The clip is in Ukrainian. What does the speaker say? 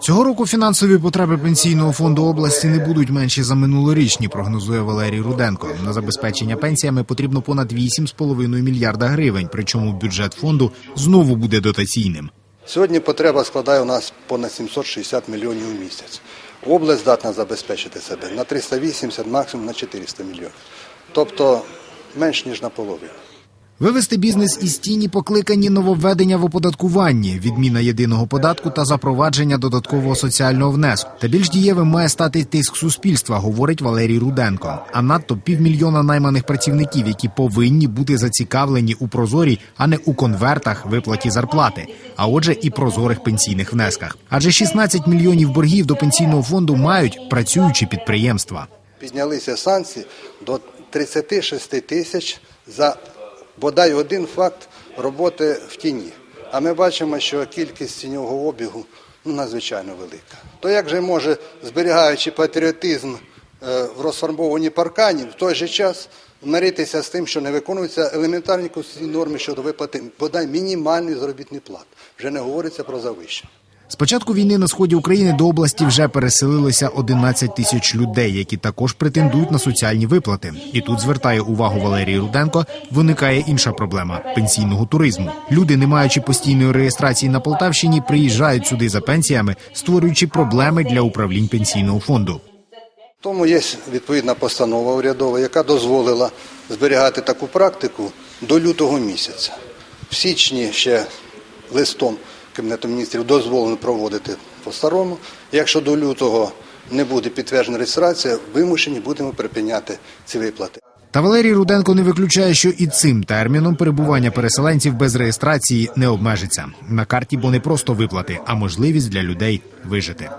Цього року фінансові потреби пенсійного фонду області не будуть менші за минулорічні, прогнозує Валерій Руденко. На забезпечення пенсіями потрібно понад 8,5 мільярда гривень. Причому бюджет фонду знову буде дотаційним. Сьогодні потреба складає у нас понад 760 мільйонів у місяць. Область здатна забезпечити себе на 380, максимум на 400 мільйонів. Тобто менш ніж наполовину. Вивести бізнес із тіні покликані нововведення в оподаткуванні, відміна єдиного податку та запровадження додаткового соціального внеску. Та більш дієвим має стати тиск суспільства, говорить Валерій Руденко. А надто півмільйона найманих працівників, які повинні бути зацікавлені у прозорій, а не у конвертах виплаті зарплати, а отже, і прозорих пенсійних внесках. Адже 16 мільйонів боргів до пенсійного фонду мають працюючі підприємства. Піднялися санкції до 36 тисяч за бодай один факт роботи в тіні. А ми бачимо, що кількість тіньового обігу ну, надзвичайно велика. То як же може, зберігаючи патріотизм е, в розфарбовані паркані, в той же час миритися з тим, що не виконуються елементарні конституційні норми щодо виплати бодай мінімальної заробітної плати. Вже не говориться про завищення. З початку війни на сході України до області вже переселилися 11 тисяч людей, які також претендують на соціальні виплати. І тут звертає увагу Валерій Руденко. Виникає інша проблема пенсійного туризму. Люди, не маючи постійної реєстрації на Полтавщині, приїжджають сюди за пенсіями, створюючи проблеми для управлінь пенсійного фонду. Тому є відповідна постанова урядова, яка дозволила зберігати таку практику до лютого місяця. В січні ще листом Кабінету міністрів дозволено проводити по-старому. Якщо до лютого не буде підтверджена реєстрація, вимушені будемо припиняти ці виплати. Та Валерій Руденко не виключає, що і цим терміном перебування переселенців без реєстрації не обмежиться. На карті бо не просто виплати, а можливість для людей вижити.